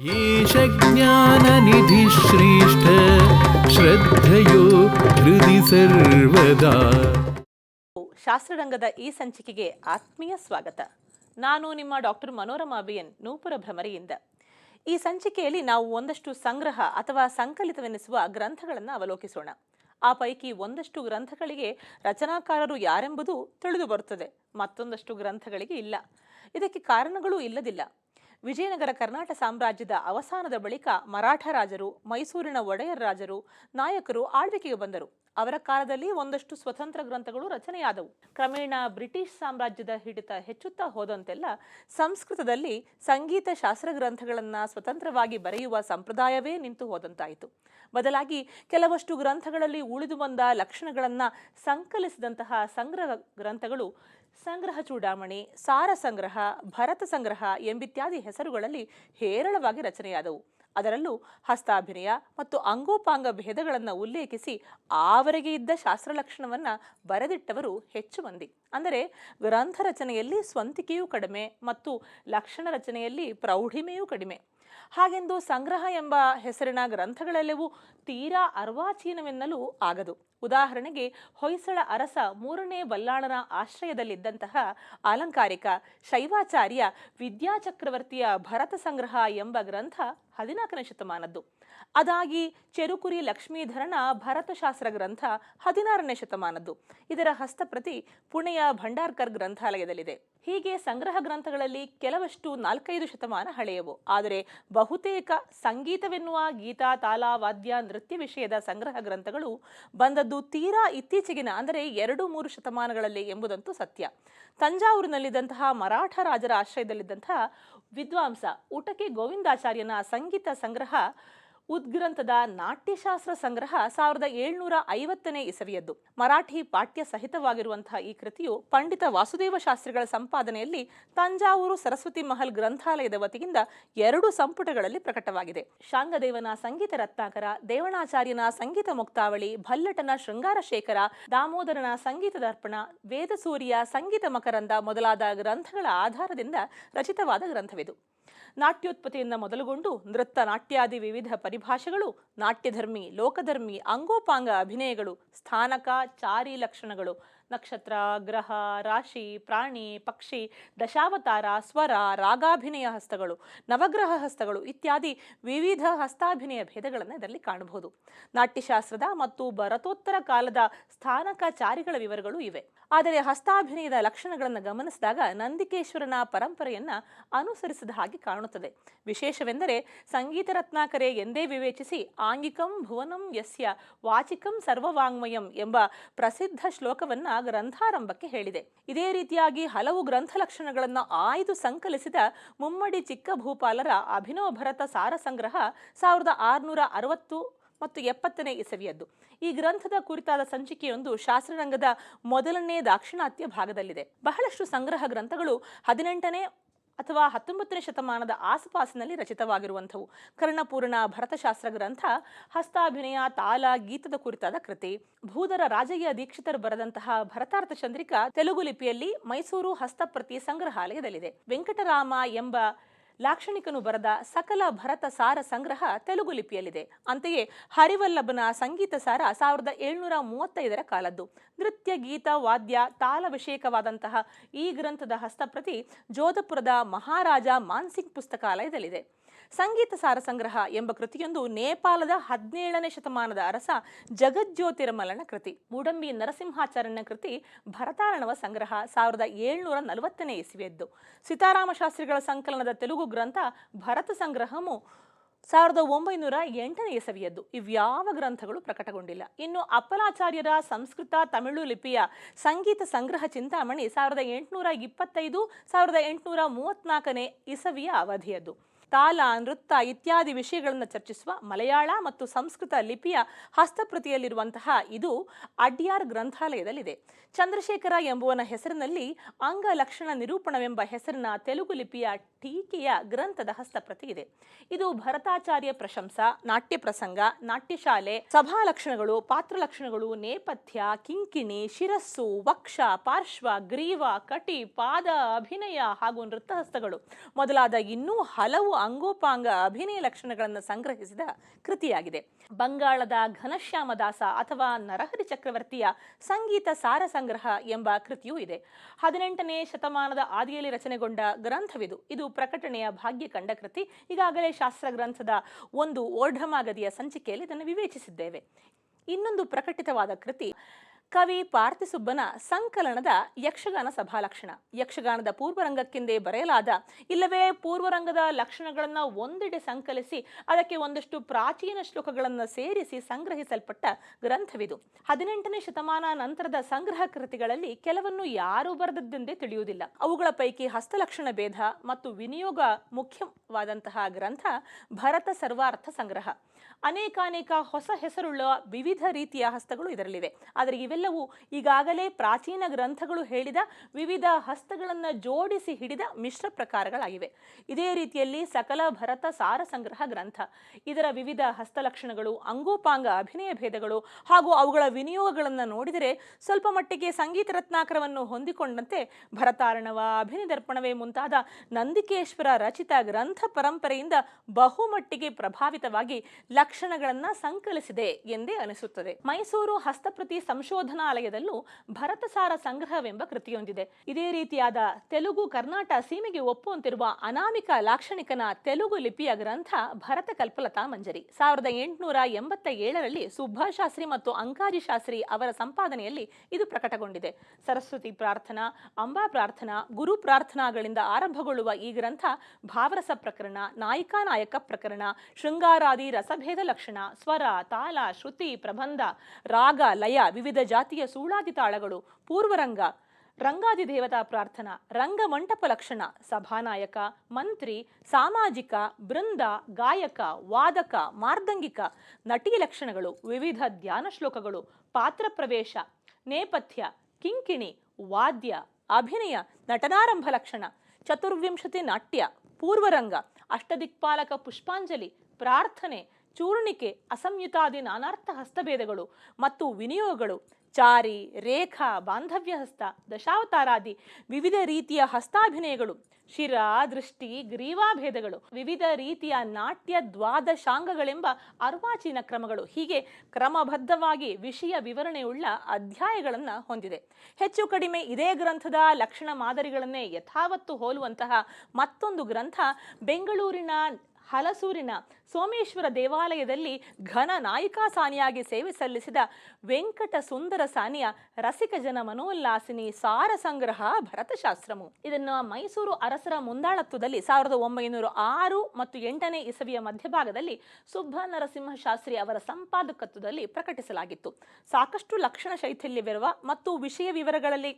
येष ज्ञाननिधिश्रेष्ठ श्रद्धयो हृदि सर्वदा ಶಾಸ್ತ್ರರಂಗದ ಈ ಸಂಚಿಕೆಗೆ ಆತ್ಮೀಯ ಸ್ವಾಗತ ನಾನು ನಿಮ್ಮ ಡಾಕ್ಟರ್ ಮನೋರಮಾ ಬಿಎನ್ ನೂಪುರ ಭ್ರಮರಿಯಿಂದ ಈ ಸಂಚಿಕೆಯಲ್ಲಿ ನಾವು ಒಂದಷ್ಟು ಸಂಗ್ರಹ ಅಥವಾ ಸಂಕಲಿತವೆನಿಸುವ ಗ್ರಂಥಗಳನ್ನು ಅವಲೋಕಿಸೋಣ ಆ ಪೈಕಿ ಒಂದಷ್ಟು ಗ್ರಂಥಗಳಿಗೆ ರಚನಾಕಾರರು ಯಾರೆಂಬುದು ತಿಳಿದು ಬರುತ್ತದೆ ಮತ್ತೊಂದಷ್ಟು ಗ್ರಂಥಗಳಿಗೆ ಇಲ್ಲ ಇದಕ್ಕೆ ಕಾರಣಗಳೂ ಇಲ್ಲದಿಲ್ಲ ವಿಜಯನಗರ ಕರ್ನಾಟಕ ಸಾಮ್ರಾಜ್ಯದ ಅವಸಾನದ ಬಳಿಕ ಮರಾಠ ರಾಜರು, ಮೈಸೂರಿನ ಒಡೆಯರ್ ರಾಜರು, ನಾಯಕರು ಆಳ್ವಿಕೆಗೆ ಬಂದರು. ಅವರ ಕಾಲದಲ್ಲಿ ಒಂದಷ್ಟು ಸ್ವತಂತ್ರ ಗ್ರಂಥಗಳು ರಚನೆಯಾದವು. ಕ್ರಮೇಣ ಬ್ರಿಟಿಷ್ ಸಾಮ್ರಾಜ್ಯದ ಹಿಡಿತ ಹೆಚ್ಚುತ್ತಾ ಹೋದಂತೆಲ್ಲ ಸಂಸ್ಕೃತದಲ್ಲಿ ಸಂಗೀತ ಶಾಸ್ತ್ರ ಗ್ರಂಥಗಳನ್ನು ಸ್ವತಂತ್ರವಾಗಿ ಬರೆಯುವ ಸಂಪ್ರದಾಯವೇ ನಿಂತು ಹೋದಂತಾಯಿತು. ಬದಲಾಗಿ ಕೆಲವಷ್ಟು ಗ್ರಂಥಗಳಲ್ಲಿ ಉಳಿದು ಬಂದ ಲಕ್ಷಣಗಳನ್ನು ಸಂಕಲಿಸಿದಂತಹ ಸಂಗ್ರಹ ಗ್ರಂಥಗಳು ಸಂಗ್ರಹ ಚೂಡಾಮಣಿ, ಸಾರ ಸಂಗ್ರಹ, ಭರತ ಸಂಗ್ರಹ ಎಂಬಿತ್ಯಾದಿ ಹೆಸರುಗಳಲ್ಲಿ ಹೇರಳವಾಗಿ ರಚನೆಯಾದವು. ಅದರಲ್ಲೂ ಹಸ್ತಾಭಿನಯ ಮತ್ತು ಅಂಗೋಪಾಂಗ ಭೇದಗಳನ್ನು ಉಲ್ಲೇಖಿಸಿ ಆವರೆಗೆ ಇದ್ದ ಶಾಸ್ತ್ರಲಕ್ಷಣವನ್ನು ಬರೆದಿಟ್ಟವರು ಹೆಚ್ಚು ಮಂದಿ. ಅಂದರೆ ಗ್ರಂಥ ರಚನೆಯಲ್ಲಿ ಸ್ವಂತಿಕೆಯೂ ಕಡಿಮೆ ಮತ್ತು ಲಕ್ಷಣ ರಚನೆಯಲ್ಲಿ ಪ್ರೌಢಿಮೆಯೂ ಕಡಿಮೆ. ಹಾಗೆಂದು ಸಂಗ್ರಹ ಎಂಬ ಹೆಸರಿನ ಗ್ರಂಥಗಳೆಲ್ಲವೂ ತೀರಾ ಅರ್ವಾಚೀನವೆನ್ನಲೂ ಆಗದು. ಉದಾಹರಣೆಗೆ ಹೊಯ್ಸಳ ಅರಸ ಮೂರನೇ ಬಲ್ಲಾಳನ ಆಶ್ರಯದಲ್ಲಿದ್ದಂತಹ ಅಲಂಕಾರಿಕ ಶೈವಾಚಾರ್ಯ ವಿದ್ಯಾಚಕ್ರವರ್ತಿಯ ಭರತ ಸಂಗ್ರಹ ಎಂಬ ಗ್ರಂಥ ಹದಿನಾಲ್ಕನೇ ಶತಮಾನದ್ದು. ಅದಾಗಿ ಚೆರುಕುರಿ ಲಕ್ಷ್ಮೀಧರನ ಭರತಶಾಸ್ತ್ರ ಗ್ರಂಥ ಹದಿನಾರನೇ ಶತಮಾನದ್ದು. ಇದರ ಹಸ್ತಪ್ರತಿ ಪುಣೆಯ ಭಂಡಾರ್ಕರ್ ಗ್ರಂಥಾಲಯದಲ್ಲಿದೆ. ಹೀಗೆ ಸಂಗ್ರಹ ಗ್ರಂಥಗಳಲ್ಲಿ ಕೆಲವಷ್ಟು ನಾಲ್ಕೈದು ಶತಮಾನ ಹಳೆಯವು. ಆದರೆ ಬಹುತೇಕ ಸಂಗೀತವೆನ್ನುವ ಗೀತಾ, ತಾಲ, ವಾದ್ಯ, ನೃತ್ಯ ವಿಷಯದ ಸಂಗ್ರಹ ಗ್ರಂಥಗಳು ಬಂದದ್ದು ತೀರಾ ಇತ್ತೀಚೆಗಿನ, ಅಂದರೆ ಎರಡು ಮೂರು ಶತಮಾನಗಳಲ್ಲಿ ಎಂಬುದಂತೂ ಸತ್ಯ. ತಂಜಾವೂರಿನಲ್ಲಿದ್ದಂತಹ ಮರಾಠ ರಾಜರ ಆಶ್ರಯದಲ್ಲಿದ್ದಂತಹ ವಿದ್ವಾಂಸ ಊಟಕೆ ಗೋವಿಂದಾಚಾರ್ಯನ ಸಂಗೀತ ಸಂಗ್ರಹ ಉದ್ಗ್ರಂಥದ ನಾಟ್ಯಶಾಸ್ತ್ರ ಸಂಗ್ರಹ ಸಾವಿರದ ಏಳ್ನೂರ ಐವತ್ತನೇ ಇಸವಿಯದ್ದು. ಮರಾಠಿ ಪಾಠ್ಯ ಸಹಿತವಾಗಿರುವಂತಹ ಈ ಕೃತಿಯು ಪಂಡಿತ ವಾಸುದೇವ ಶಾಸ್ತ್ರಿಗಳ ಸಂಪಾದನೆಯಲ್ಲಿ ತಂಜಾವೂರು ಸರಸ್ವತಿ ಮಹಲ್ ಗ್ರಂಥಾಲಯದ ವತಿಯಿಂದ ಎರಡು ಸಂಪುಟಗಳಲ್ಲಿ ಪ್ರಕಟವಾಗಿದೆ. ಶಾಂಗದೇವನ ಸಂಗೀತ ರತ್ನಾಕರ, ದೇವಣಾಚಾರ್ಯನ ಸಂಗೀತ ಮುಕ್ತಾವಳಿ, ಭಲ್ಲಟನ ಶೃಂಗಾರ ಶೇಖರ ದಾಮೋದರನ ಸಂಗೀತ ದರ್ಪಣ ವೇದಸೂರಿಯ ಸಂಗೀತ ಮಕರಂದ ಮೊದಲಾದ ಗ್ರಂಥಗಳ ಆಧಾರದಿಂದ ರಚಿತವಾದ ಗ್ರಂಥವಿದು. ನಾಟ್ಯೋತ್ಪತ್ತಿಯಿಂದ ಮೊದಲುಗೊಂಡು ನೃತ್ಯ ನಾಟ್ಯಾದಿ ವಿವಿಧ ಪರಿಭಾಷೆಗಳು ನಾಟ್ಯಧರ್ಮಿ ಲೋಕಧರ್ಮಿ ಅಂಗೋಪಾಂಗ ಅಭಿನಯಗಳು ಸ್ಥಾನಕ ಚಾರಿ ಲಕ್ಷಣಗಳು. ನಕ್ಷತ್ರ, ಗ್ರಹ, ರಾಶಿ, ಪ್ರಾಣಿ, ಪಕ್ಷಿ, ದಶಾವತಾರ, ಸ್ವರ, ರಾಗಾಭಿನಯ ಹಸ್ತಗಳು, ನವಗ್ರಹ ಹಸ್ತಗಳು ಇತ್ಯಾದಿ ವಿವಿಧ ಹಸ್ತಾಭಿನಯ ಭೇದಗಳನ್ನು ಇದರಲ್ಲಿ ಕಾಣಬಹುದು. ನಾಟ್ಯಶಾಸ್ತ್ರದ ಮತ್ತು ಭರತೋತ್ತರ ಕಾಲದ ಸ್ಥಾನಕಾಚಾರಿಗಳ ವಿವರಗಳು ಇವೆ. ಆದರೆ ಹಸ್ತಾಭಿನಯದ ಲಕ್ಷಣಗಳನ್ನು ಗಮನಿಸಿದಾಗ ನಂದಿಕೇಶ್ವರನ ಪರಂಪರೆಯನ್ನ ಅನುಸರಿಸಿದ ಹಾಗೆ ಕಾಣುತ್ತದೆ. ವಿಶೇಷವೆಂದರೆ ಸಂಗೀತ ರತ್ನಾಕರೆ ಎಂದೇ ವಿವೇಚಿಸಿ ಆಂಗಿಕಂ ಭುವನಂ ಯಸ್ಯ ವಾಚಿಕಂ ಸರ್ವವಾಂಗ್ಮಯಂ ಎಂಬ ಪ್ರಸಿದ್ಧ ಶ್ಲೋಕವನ್ನ ಗ್ರಂಥಾರಂಭಕ್ಕೆ ಹೇಳಿದೆ. ಇದೇ ರೀತಿಯಾಗಿ ಹಲವು ಗ್ರಂಥ ಲಕ್ಷಣಗಳನ್ನು ಆಯ್ದು ಸಂಕಲಿಸಿದ ಮುಮ್ಮಡಿ ಚಿಕ್ಕಭೂಪಾಲರ ಅಭಿನವ ಭರತ ಸಾರ ಸಂಗ್ರಹ ಸಾವಿರದ ಆರುನೂರ ಅರವತ್ತು ಮತ್ತು ಎಪ್ಪತ್ತನೇ ಇಸವಿಯದ್ದು. ಈ ಗ್ರಂಥದ ಕುರಿತಾದ ಸಂಚಿಕೆಯೊಂದು ಶಾಸ್ತ್ರರಂಗದ ಮೊದಲನೇ ದಾಕ್ಷಿಣಾತ್ಯ ಭಾಗದಲ್ಲಿದೆ. ಬಹಳಷ್ಟು ಸಂಗ್ರಹ ಗ್ರಂಥಗಳು ಹದಿನೆಂಟನೇ ಅಥವಾ ಹತ್ತೊಂಬತ್ತನೇ ಶತಮಾನದ ಆಸುಪಾಸಿನಲ್ಲಿ ರಚಿತವಾಗಿರುವಂಥವು. ಕರ್ಣಪೂರ್ಣ ಭರತಶಾಸ್ತ್ರ ಗ್ರಂಥ, ಹಸ್ತಾಭಿನಯ, ತಾಲ, ಗೀತದ ಕುರಿತಾದ ಕೃತಿ. ಭೂದರ ರಾಜಯ್ಯ ದೀಕ್ಷಿತರು ಬರೆದಂತಹ ಭರತಾರ್ಥ ಚಂದ್ರಿಕಾ ತೆಲುಗು ಲಿಪಿಯಲ್ಲಿ ಮೈಸೂರು ಹಸ್ತಪ್ರತಿ ಸಂಗ್ರಹಾಲಯದಲ್ಲಿದೆ. ವೆಂಕಟರಾಮ ಎಂಬ ಲಾಕ್ಷಣಿಕನು ಬರೆದ ಸಕಲ ಭರತ ಸಾರ ಸಂಗ್ರಹ ತೆಲುಗು ಲಿಪಿಯಲ್ಲಿದೆ. ಅಂತೆಯೇ ಹರಿವಲ್ಲಭನ ಸಂಗೀತ ಸಾರ ಸಾವಿರದ ಏಳ್ನೂರ ಮೂವತ್ತೈದರ ಕಾಲದ್ದು. ನೃತ್ಯ, ಗೀತ, ವಾದ್ಯ, ತಾಲಭಿಷೇಕವಾದಂತಹ ಈ ಗ್ರಂಥದ ಹಸ್ತಪ್ರತಿ ಜೋಧಪುರದ ಮಹಾರಾಜ ಮಾನ್ಸಿಂಗ್ ಪುಸ್ತಕಾಲಯದಲ್ಲಿದೆ. ಸಂಗೀತ ಸಾರ ಸಂಗ್ರಹ ಎಂಬ ಕೃತಿಯೊಂದು ನೇಪಾಳದ ಹದಿನೇಳನೇ ಶತಮಾನದ ಅರಸ ಜಗಜ್ಯೋತಿರಮಲನ ಕೃತಿ. ಮೂಡಂಬಿ ನರಸಿಂಹಾಚಾರ್ಯನ ಕೃತಿ ಭರತಾರಣವ ಸಂಗ್ರಹ ಸಾವಿರದ ಏಳ್ನೂರ ನಲವತ್ತನೇ ಇಸವಿಯದ್ದು. ಸೀತಾರಾಮ ಶಾಸ್ತ್ರಿಗಳ ಸಂಕಲನದ ತೆಲುಗು ಗ್ರಂಥ ಭರತ ಸಂಗ್ರಹವು ಸಾವಿರದ ಒಂಬೈನೂರ ಎಂಟನೇ ಇಸವಿಯದ್ದು. ಇವ್ಯಾವ ಗ್ರಂಥಗಳು ಪ್ರಕಟಗೊಂಡಿಲ್ಲ. ಇನ್ನು ಅಪ್ಪಲಾಚಾರ್ಯರ ಸಂಸ್ಕೃತ ತಮಿಳು ಲಿಪಿಯ ಸಂಗೀತ ಸಂಗ್ರಹ ಚಿಂತಾಮಣಿ ಸಾವಿರದ ಎಂಟುನೂರ ಇಪ್ಪತ್ತೈದು, ಸಾವಿರದ ಎಂಟುನೂರ ಮೂವತ್ನಾಲ್ಕನೇ ಇಸವಿಯ ಅವಧಿಯದ್ದು. ತಾಲ ನೃತ್ಯ ಇತ್ಯಾದಿ ವಿಷಯಗಳನ್ನು ಚರ್ಚಿಸುವ ಮಲಯಾಳ ಮತ್ತು ಸಂಸ್ಕೃತ ಲಿಪಿಯ ಹಸ್ತಪ್ರತಿಯಲ್ಲಿರುವಂತಹ ಇದು ಅಡ್ಯಾರ್ ಗ್ರಂಥಾಲಯದಲ್ಲಿದೆ. ಚಂದ್ರಶೇಖರ ಎಂಬುವನ ಹೆಸರಿನಲ್ಲಿ ಅಂಗ ಲಕ್ಷಣ ನಿರೂಪಣವೆಂಬ ಹೆಸರಿನ ತೆಲುಗು ಲಿಪಿಯ ಟೀಕೆಯ ಗ್ರಂಥದ ಹಸ್ತಪ್ರತಿ ಇದೆ. ಇದು ಭರತಾಚಾರ್ಯ ಪ್ರಶಂಸ, ನಾಟ್ಯ ಪ್ರಸಂಗ ನಾಟ್ಯಶಾಲೆ ಸಭಾ ಲಕ್ಷಣಗಳು, ಪಾತ್ರ ಲಕ್ಷಣಗಳು, ನೇಪಥ್ಯ, ಕಿಂಕಿಣಿ, ಶಿರಸ್ಸು, ವಕ್ಷ, ಪಾರ್ಶ್ವ, ಗ್ರೀವ, ಕಟಿ, ಪಾದ, ಅಭಿನಯ ಹಾಗೂ ನೃತ್ಯ ಹಸ್ತಗಳು ಮೊದಲಾದ ಇನ್ನೂ ಹಲವು ಅಂಗೋಪಾಂಗ ಅಭಿನಯ ಲಕ್ಷಣಗಳನ್ನು ಸಂಗ್ರಹಿಸಿದ ಕೃತಿಯಾಗಿದೆ. ಬಂಗಾಳದ ಘನಶ್ಯಾಮದಾಸ ಅಥವಾ ನರಹರಿ ಚಕ್ರವರ್ತಿಯ ಸಂಗೀತ ಸಾರ ಸಂಗ್ರಹ ಎಂಬ ಕೃತಿಯೂ ಇದೆ. ಹದಿನೆಂಟನೇ ಶತಮಾನದ ಆದಿಯಲ್ಲಿ ರಚನೆಗೊಂಡ ಗ್ರಂಥವಿದು. ಇದು ಪ್ರಕಟಣೆಯ ಭಾಗ್ಯ ಕಂಡ ಕೃತಿ ಈಗಾಗಲೇ ಶಾಸ್ತ್ರ ಗ್ರಂಥದ ಒಂದು ಓಢಮಾಗದಿಯ ಸಂಚಿಕೆಯಲ್ಲಿ ಇದನ್ನು ವಿವೇಚಿಸಿದ್ದೇವೆ. ಇನ್ನೊಂದು ಪ್ರಕಟಿತವಾದ ಕೃತಿ ಕವಿ ಪಾರ್ಥಿಸುಬ್ಬನ ಸಂಕಲನದ ಯಕ್ಷಗಾನ ಸಭಾಲಕ್ಷಣ. ಯಕ್ಷಗಾನದ ಪೂರ್ವರಂಗಕ್ಕೆಂದೇ ಬರೆಯಲಾದ ಇಲ್ಲವೇ ಪೂರ್ವರಂಗದ ಲಕ್ಷಣಗಳನ್ನು ಒಂದೆಡೆ ಸಂಕಲಿಸಿ ಅದಕ್ಕೆ ಒಂದಷ್ಟು ಪ್ರಾಚೀನ ಶ್ಲೋಕಗಳನ್ನು ಸೇರಿಸಿ ಸಂಗ್ರಹಿಸಲ್ಪಟ್ಟ ಗ್ರಂಥವಿದು. ಹದಿನೆಂಟನೇ ಶತಮಾನ ನಂತರದ ಸಂಗ್ರಹ ಕೃತಿಗಳಲ್ಲಿ ಕೆಲವನ್ನು ಯಾರು ಬರೆದದ್ದೆಂದೇ ತಿಳಿಯುವುದಿಲ್ಲ. ಅವುಗಳ ಪೈಕಿ ಹಸ್ತಲಕ್ಷಣ ಭೇದ ಮತ್ತು ವಿನಿಯೋಗ ಮುಖ್ಯವಾದಂತಹ ಗ್ರಂಥ ಭರತ ಸರ್ವಾರ್ಥ ಸಂಗ್ರಹ. ಅನೇಕಾನೇಕ ಹೊಸ ಹೆಸರುಳ್ಳ ವಿವಿಧ ರೀತಿಯ ಹಸ್ತಗಳು ಇದರಲ್ಲಿವೆ. ಆದರೆ ಇವೆಲ್ಲವೂ ಈಗಾಗಲೇ ಪ್ರಾಚೀನ ಗ್ರಂಥಗಳು ಹೇಳಿದ ವಿವಿಧ ಹಸ್ತಗಳನ್ನು ಜೋಡಿಸಿ ಹಿಡಿದ ಮಿಶ್ರ ಪ್ರಕಾರಗಳಾಗಿವೆ. ಇದೇ ರೀತಿಯಲ್ಲಿ ಸಕಲ ಭರತ ಸಾರ ಸಂಗ್ರಹ ಗ್ರಂಥ, ಇದರ ವಿವಿಧ ಹಸ್ತಲಕ್ಷಣಗಳು, ಅಂಗೋಪಾಂಗ ಅಭಿನಯ ಭೇದಗಳು ಹಾಗೂ ಅವುಗಳ ವಿನಿಯೋಗಗಳನ್ನು ನೋಡಿದರೆ ಸ್ವಲ್ಪ ಮಟ್ಟಿಗೆ ಸಂಗೀತ ರತ್ನಾಕರವನ್ನು ಹೊಂದಿಕೊಂಡಂತೆ ಭರತಾರಣವ ಅಭಿನಯ ದರ್ಪಣವೇ ಮುಂತಾದ ನಂದಿಕೇಶ್ವರ ರಚಿತ ಗ್ರಂಥ ಪರಂಪರೆಯಿಂದ ಬಹುಮಟ್ಟಿಗೆ ಪ್ರಭಾವಿತವಾಗಿ ಲಕ್ಷಣಗಳನ್ನು ಸಂಕಲಿಸಿದೆ ಎಂದೇ ಅನಿಸುತ್ತದೆ. ಮೈಸೂರು ಹಸ್ತಪ್ರತಿ ಸಂಶೋಧನಾಲಯದಲ್ಲೂ ಭರತಸಾರ ಸಂಗ್ರಹವೆಂಬ ಕೃತಿಯೊಂದಿದೆ. ಇದೇ ರೀತಿಯಾದ ತೆಲುಗು ಕರ್ನಾಟ ಸೀಮೆಗೆ ಒಪ್ಪುವಂತಿರುವ ಅನಾಮಿಕ ಲಾಕ್ಷಣಿಕನ ತೆಲುಗು ಲಿಪಿಯ ಗ್ರಂಥ ಭರತ ಕಲ್ಪಲತಾ ಮಂಜರಿ. ಸಾವಿರದ ಎಂಟುನೂರ ಎಂಬತ್ತ ಏಳರಲ್ಲಿ ಸುಬ್ಬಾಶಾಸ್ತ್ರಿ ಮತ್ತು ಅಂಕಾಜಿ ಶಾಸ್ತ್ರಿ ಅವರ ಸಂಪಾದನೆಯಲ್ಲಿ ಇದು ಪ್ರಕಟಗೊಂಡಿದೆ. ಸರಸ್ವತಿ ಪ್ರಾರ್ಥನಾ, ಅಂಬಾ ಪ್ರಾರ್ಥನಾ, ಗುರು ಪ್ರಾರ್ಥನಾಗಳಿಂದ ಆರಂಭಗೊಳ್ಳುವ ಈ ಗ್ರಂಥ ಭಾವರಸ ಪ್ರಕರಣ, ನಾಯಿಕಾ ನಾಯಕ ಪ್ರಕರಣ, ಶೃಂಗಾರಾದಿ ರಸಭೇದ ಲಕ್ಷಣ, ಸ್ವರ, ತಾಲ, ಶ್ರುತಿ, ಪ್ರಬಂಧ, ರಾಗ, ಲಯ ವಿವಿಧ ಜಾತಿಯ ಸೂಳಾದಿ ತಾಳಗಳು, ಪೂರ್ವರಂಗ ರಂಗಾದಿ ದೇವತಾ ಪ್ರಾರ್ಥನಾ ರಂಗಮಂಟಪ ಲಕ್ಷಣ, ಸಭಾನಾಯಕ, ಮಂತ್ರಿ, ಸಾಮಾಜಿಕ, ಬೃಂದ, ಗಾಯಕ, ವಾದಕ, ಮಾರ್ದಂಗಿಕ, ನಟಿ ಲಕ್ಷಣಗಳು, ವಿವಿಧ ಧ್ಯಾನ ಶ್ಲೋಕಗಳು, ಪಾತ್ರ ಪ್ರವೇಶ, ನೇಪಥ್ಯ, ಕಿಂಕಿಣಿ, ವಾದ್ಯ, ಅಭಿನಯ, ನಟನಾರಂಭ ಲಕ್ಷಣ, ಚತುರ್ವಿಂಶತಿ ನಾಟ್ಯ, ಪೂರ್ವರಂಗ, ಅಷ್ಟದಿಕ್ಪಾಲಕ ಪುಷ್ಪಾಂಜಲಿ, ಪ್ರಾರ್ಥನೆ, ಚೂರ್ಣಿಕೆ, ಅಸಂಯುತಾದಿ ನಾನಾರ್ಥ ಹಸ್ತಭೇದಗಳು ಮತ್ತು ವಿನಿಯೋಗಗಳು ಚಾರಿ, ರೇಖಾ ಬಾಂಧವ್ಯ ಹಸ್ತ ದಶಾವತಾರಾದಿ, ವಿವಿಧ ರೀತಿಯ ಹಸ್ತಾಭಿನಯಗಳು, ಶಿರ, ದೃಷ್ಟಿ, ಗ್ರೀವಾಭೇದಗಳು, ವಿವಿಧ ರೀತಿಯ ನಾಟ್ಯ ದ್ವಾದಶಾಂಗಗಳೆಂಬ ಅರ್ವಾಚೀನ ಕ್ರಮಗಳು. ಹೀಗೆ ಕ್ರಮಬದ್ಧವಾಗಿ ವಿಷಯ ವಿವರಣೆಯುಳ್ಳ ಅಧ್ಯಾಯಗಳನ್ನು ಹೊಂದಿದೆ. ಹೆಚ್ಚು ಕಡಿಮೆ ಇದೇ ಗ್ರಂಥದ ಲಕ್ಷಣ ಮಾದರಿಗಳನ್ನೇ ಯಥಾವತ್ತು ಹೋಲುವಂತಹ ಮತ್ತೊಂದು ಗ್ರಂಥ ಬೆಂಗಳೂರಿನ ಹಲಸೂರಿನ ಸೋಮೇಶ್ವರ ದೇವಾಲಯದಲ್ಲಿ ಘನ ನಾಯಿಕಾ ಸಾನಿಯಾಗಿ ಸೇವೆ ಸಲ್ಲಿಸಿದ ವೆಂಕಟ ಸುಂದರ ಸಾನಿಯ ರಸಿಕ ಜನ ಮನೋಲ್ಲಾಸಿನಿ ಸಾರ ಸಂಗ್ರಹ ಭರತಶಾಸ್ತ್ರಮು ಇದನ್ನು ಮೈಸೂರು ಅರಸರ ಮುಂದಾಳತ್ವದಲ್ಲಿ ಸಾವಿರದ ಒಂಬೈನೂರ ಆರು ಮತ್ತು ಎಂಟನೇ ಇಸವಿಯ ಮಧ್ಯಭಾಗದಲ್ಲಿ ಸುಬ್ಬ ನರಸಿಂಹ ಶಾಸ್ತ್ರಿ ಅವರ ಸಂಪಾದಕತ್ವದಲ್ಲಿ ಪ್ರಕಟಿಸಲಾಗಿತ್ತು. ಸಾಕಷ್ಟು ಲಕ್ಷಣ ಶೈಥಿಲ್ಯವಿರುವ ಮತ್ತು ವಿಷಯ ವಿವರಗಳಲ್ಲಿ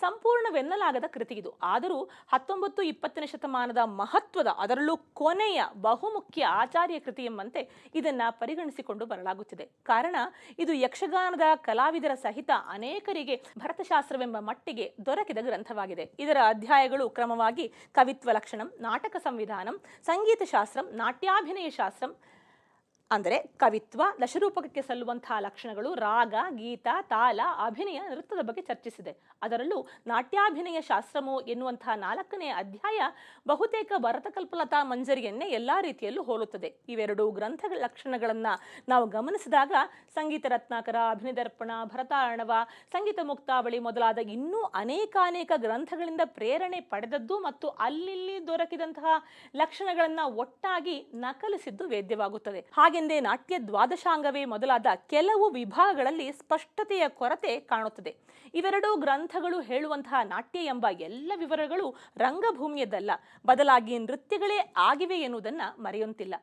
ಸಂಪೂರ್ಣವೆನ್ನಲಾಗದ ಕೃತಿ ಇದು. ಆದರೂ ಹತ್ತೊಂಬತ್ತು ಇಪ್ಪತ್ತನೇ ಶತಮಾನದ ಮಹತ್ವದ, ಅದರಲ್ಲೂ ಕೊನೆಯ ಬಹುಮುಖ್ಯ ಆಚಾರ್ಯ ಕೃತಿ ಎಂಬಂತೆ ಇದನ್ನು ಪರಿಗಣಿಸಿಕೊಂಡು ಬರಲಾಗುತ್ತಿದೆ. ಕಾರಣ, ಇದು ಯಕ್ಷಗಾನದ ಕಲಾವಿದರ ಸಹಿತ ಅನೇಕರಿಗೆ ಭರತಶಾಸ್ತ್ರವೆಂಬ ಮಟ್ಟಿಗೆ ದೊರಕಿದ ಗ್ರಂಥವಾಗಿದೆ. ಇದರ ಅಧ್ಯಾಯಗಳು ಕ್ರಮವಾಗಿ ಕವಿತ್ವ ಲಕ್ಷಣಂ, ನಾಟಕ ಸಂವಿಧಾನಂ ಸಂಗೀತ ಶಾಸ್ತ್ರಂ ನಾಟ್ಯಾಭಿನಯ ಶಾಸ್ತ್ರಂ ಅಂದರೆ ಕವಿತ್ವ, ದಶರೂಪಕಕ್ಕೆ ಸಲ್ಲುವಂತಹ ಲಕ್ಷಣಗಳು ರಾಗ, ಗೀತ, ತಾಲ, ಅಭಿನಯ, ನೃತ್ಯದ ಬಗ್ಗೆ ಚರ್ಚಿಸಿದೆ. ಅದರಲ್ಲೂ ನಾಟ್ಯಾಭಿನಯ ಶಾಸ್ತ್ರಮು ಎನ್ನುವಂತಹ ನಾಲ್ಕನೇ ಅಧ್ಯಾಯ ಬಹುತೇಕ ಭರತಕಲ್ಪಲತಾ ಮಂಜರಿಯನ್ನೇ ಎಲ್ಲ ರೀತಿಯಲ್ಲೂ ಹೋಲುತ್ತದೆ. ಇವೆರಡು ಗ್ರಂಥಗಳ ಲಕ್ಷಣಗಳನ್ನು ನಾವು ಗಮನಿಸಿದಾಗ ಸಂಗೀತ ರತ್ನಾಕರ ಅಭಿನಯದರ್ಪಣ ಭರತಾರ್ಣವ, ಸಂಗೀತ ಮುಕ್ತಾವಳಿ ಮೊದಲಾದ ಇನ್ನೂ ಅನೇಕಾನೇಕ ಗ್ರಂಥಗಳಿಂದ ಪ್ರೇರಣೆ ಪಡೆದದ್ದು ಮತ್ತು ಅಲ್ಲಿಲ್ಲಿ ದೊರಕಿದಂತಹ ಲಕ್ಷಣಗಳನ್ನು ಒಟ್ಟಾಗಿ ನಕಲಿಸಿದ್ದು ವೇದ್ಯವಾಗುತ್ತದೆ. ಹಾಗೆಂದೇ ನಾಟ್ಯ ದ್ವಾದಶಾಂಗವೇ ಮೊದಲಾದ ಕೆಲವು ವಿಭಾಗಗಳಲ್ಲಿ ಸ್ಪಷ್ಟತೆಯ ಕೊರತೆ ಕಾಣುತ್ತದೆ. ಇವೆರಡೂ ಗ್ರಂಥಗಳು ಹೇಳುವಂತಹ ನಾಟ್ಯ ಎಂಬ ಎಲ್ಲ ವಿವರಗಳು ರಂಗಭೂಮಿಯದ್ದಲ್ಲ. ಬದಲಾಗಿ ನೃತ್ಯಗಳೇ ಆಗಿವೆ ಎನ್ನುವುದನ್ನು ಮರೆಯುವಂತಿಲ್ಲ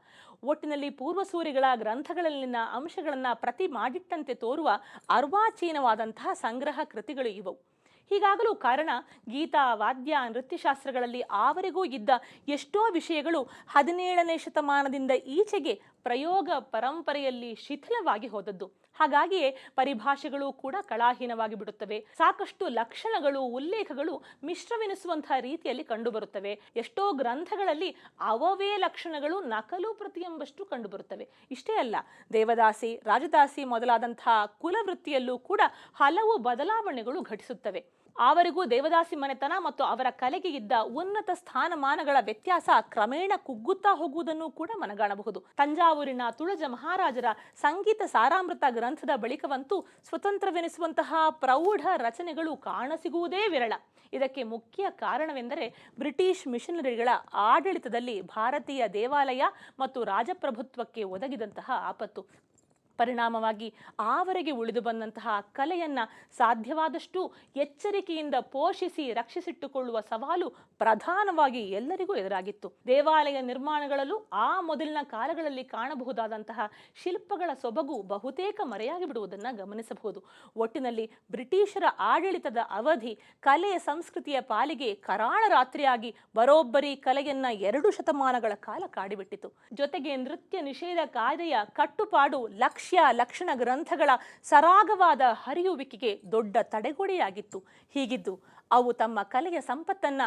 ಒಟ್ಟಿನಲ್ಲಿ ಪೂರ್ವಸೂರಿಗಳ ಗ್ರಂಥಗಳಲ್ಲಿನ ಅಂಶಗಳನ್ನು ಪ್ರತಿ ಮಾಡಿಟ್ಟಂತೆ ತೋರುವ ಅರ್ವಾಚೀನವಾದಂತಹ ಸಂಗ್ರಹ ಕೃತಿಗಳು ಇವು. ಹೀಗಾಗಲು ಕಾರಣ ಗೀತಾ, ವಾದ್ಯ, ನೃತ್ಯಶಾಸ್ತ್ರಗಳಲ್ಲಿ ಆವರೆಗೂ ಇದ್ದ ಎಷ್ಟೋ ವಿಷಯಗಳು ಹದಿನೇಳನೇ ಶತಮಾನದಿಂದ ಈಚೆಗೆ ಪ್ರಯೋಗ ಪರಂಪರೆಯಲ್ಲಿ ಶಿಥಿಲವಾಗಿ ಹೋದದ್ದು. ಹಾಗಾಗಿಯೇ ಪರಿಭಾಷೆಗಳು ಕೂಡ ಕಳಾಹೀನವಾಗಿ ಬಿಡುತ್ತವೆ. ಸಾಕಷ್ಟು ಲಕ್ಷಣಗಳು, ಉಲ್ಲೇಖಗಳು ಮಿಶ್ರವೆನಿಸುವಂತಹ ರೀತಿಯಲ್ಲಿ ಕಂಡುಬರುತ್ತವೆ. ಎಷ್ಟೋ ಗ್ರಂಥಗಳಲ್ಲಿ ಅವವೇ ಲಕ್ಷಣಗಳು ನಕಲು ಪ್ರತಿ ಎಂಬಷ್ಟು ಕಂಡುಬರುತ್ತವೆ. ಇಷ್ಟೇ ಅಲ್ಲ, ದೇವದಾಸಿ, ರಾಜದಾಸಿ ಮೊದಲಾದಂತಹ ಕುಲವೃತ್ತಿಯಲ್ಲೂ ಕೂಡ ಹಲವು ಬದಲಾವಣೆಗಳು ಘಟಿಸುತ್ತವೆ. ಅವರಿಗೂ ದೇವದಾಸಿ ಮನೆತನ ಮತ್ತು ಅವರ ಕಲೆಗೆ ಇದ್ದ ಉನ್ನತ ಸ್ಥಾನಮಾನಗಳ ವ್ಯತ್ಯಾಸ ಕ್ರಮೇಣ ಕುಗ್ಗುತ್ತಾ ಹೋಗುವುದನ್ನು ಕೂಡ ಮನಗಾಣಬಹುದು. ತಂಜಾವೂರಿನ ತುಳಜ ಮಹಾರಾಜರ ಸಂಗೀತ ಸಾರಾಮೃತ ಗ್ರಂಥದ ಬಳಿಕವಂತೂ ಸ್ವತಂತ್ರವೆನಿಸುವಂತಹ ಪ್ರೌಢ ರಚನೆಗಳು ಕಾಣಸಿಗುವುದೇ ವಿರಳ. ಇದಕ್ಕೆ ಮುಖ್ಯ ಕಾರಣವೆಂದರೆ ಬ್ರಿಟಿಷ್ ಮಿಷನರಿಗಳ ಆಡಳಿತದಲ್ಲಿ ಭಾರತೀಯ ದೇವಾಲಯ ಮತ್ತು ರಾಜಪ್ರಭುತ್ವಕ್ಕೆ ಒದಗಿದಂತಹ ಆಪತ್ತು. ಪರಿಣಾಮವಾಗಿ ಆವರೆಗೆ ಉಳಿದು ಬಂದಂತಹ ಕಲೆಯನ್ನು ಸಾಧ್ಯವಾದಷ್ಟು ಎಚ್ಚರಿಕೆಯಿಂದ ಪೋಷಿಸಿ ರಕ್ಷಿಸಿಟ್ಟುಕೊಳ್ಳುವ ಸವಾಲು ಪ್ರಧಾನವಾಗಿ ಎಲ್ಲರಿಗೂ ಎದುರಾಗಿತ್ತು. ದೇವಾಲಯ ನಿರ್ಮಾಣಗಳಲ್ಲೂ ಆ ಮೊದಲಿನ ಕಾಲಗಳಲ್ಲಿ ಕಾಣಬಹುದಾದಂತಹ ಶಿಲ್ಪಗಳ ಸೊಬಗು ಬಹುತೇಕ ಮರೆಯಾಗಿ ಬಿಡುವುದನ್ನು ಗಮನಿಸಬಹುದು. ಒಟ್ಟಿನಲ್ಲಿ ಬ್ರಿಟಿಷರ ಆಡಳಿತದ ಅವಧಿ ಕಲೆಯ ಸಂಸ್ಕೃತಿಯ ಪಾಲಿಗೆ ಕರಾಳ ರಾತ್ರಿಯಾಗಿ ಬರೋಬ್ಬರಿ ಕಲೆಯನ್ನ ಎರಡು ಶತಮಾನಗಳ ಕಾಲ ಕಾಡಿಬಿಟ್ಟಿತು. ಜೊತೆಗೆ ನೃತ್ಯ ನಿಷೇಧ ಕಾಯ್ದೆಯ ಕಟ್ಟುಪಾಡು ಲಕ್ಷ್ಯ ಲಕ್ಷಣ ಗ್ರಂಥಗಳ ಸರಾಗವಾದ ಹರಿಯುವಿಕೆಗೆ ದೊಡ್ಡ ತಡೆಗೋಡೆಯಾಗಿತ್ತು. ಹೀಗಿದ್ದು, ಅವು ತಮ್ಮ ಕಲೆಯ ಸಂಪತ್ತನ್ನ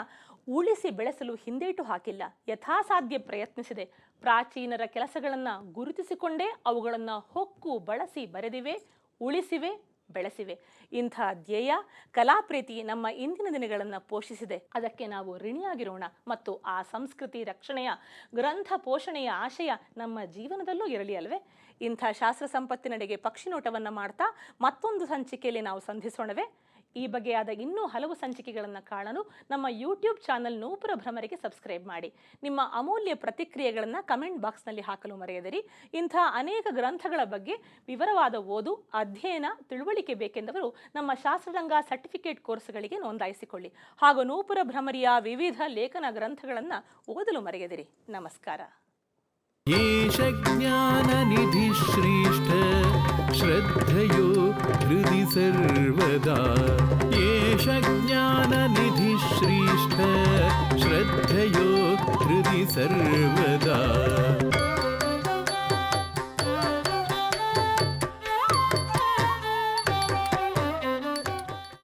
ಉಳಿಸಿ ಬೆಳೆಸಲು ಹಿಂದೇಟು ಹಾಕಿಲ್ಲ. ಯಥಾಸಾಧ್ಯ ಪ್ರಯತ್ನಿಸಿದೆ. ಪ್ರಾಚೀನರ ಕೆಲಸಗಳನ್ನು ಗುರುತಿಸಿಕೊಂಡೇ ಅವುಗಳನ್ನು ಹೊಕ್ಕು ಬಳಸಿ ಬರೆದಿವೆ, ಉಳಿಸಿವೆ ಬೆಳೆಸಿವೆ. ಇಂಥ ಧ್ಯೇಯ ಕಲಾಪ್ರೀತಿ ನಮ್ಮ ಇಂದಿನ ದಿನಗಳನ್ನು ಪೋಷಿಸಿದೆ. ಅದಕ್ಕೆ ನಾವು ಋಣಿಯಾಗಿರೋಣ. ಮತ್ತು ಆ ಸಂಸ್ಕೃತಿ ರಕ್ಷಣೆಯ, ಗ್ರಂಥ ಪೋಷಣೆಯ ಆಶಯ ನಮ್ಮ ಜೀವನದಲ್ಲೂ ಇರಲಿ ಅಲ್ವೇ? ಇಂಥ ಶಾಸ್ತ್ರ ಸಂಪತ್ತಿನಡೆಗೆ ಪಕ್ಷಿನೋಟವನ್ನು ಮಾಡ್ತಾ ಮತ್ತೊಂದು ಸಂಚಿಕೆಯಲ್ಲಿ ನಾವು ಸಂಧಿಸೋಣವೇ? ಈ ಬಗೆಯಾದ ಇನ್ನೂ ಹಲವು ಸಂಚಿಕೆಗಳನ್ನು ಕಾಣಲು ನಮ್ಮ ಯೂಟ್ಯೂಬ್ ಚಾನಲ್ ನೂಪುರ ಭ್ರಮರಿಗೆ ಸಬ್ಸ್ಕ್ರೈಬ್ ಮಾಡಿ. ನಿಮ್ಮ ಅಮೂಲ್ಯ ಪ್ರತಿಕ್ರಿಯೆಗಳನ್ನು ಕಮೆಂಟ್ ಬಾಕ್ಸ್ನಲ್ಲಿ ಹಾಕಲು ಮರೆಯದಿರಿ. ಇಂಥ ಅನೇಕ ಗ್ರಂಥಗಳ ಬಗ್ಗೆ ವಿವರವಾದ ಓದು, ಅಧ್ಯಯನ, ತಿಳುವಳಿಕೆ ಬೇಕೆಂದವರು ನಮ್ಮ ಶಾಸ್ತ್ರರಂಗ ಸರ್ಟಿಫಿಕೇಟ್ ಕೋರ್ಸ್ಗಳಿಗೆ ನೋಂದಾಯಿಸಿಕೊಳ್ಳಿ. ಹಾಗೂ ನೂಪುರ ಭ್ರಮರಿಯ ವಿವಿಧ ಲೇಖನ ಗ್ರಂಥಗಳನ್ನು ಓದಲು ಮರೆಯದಿರಿ. ನಮಸ್ಕಾರ. ಶ್ರೇಷ್ಠ श्रद्धयो हृदि सर्वदा। एष ज्ञाननिधिश्रेष्ठ श्रद्धयो हृदि सर्वदा।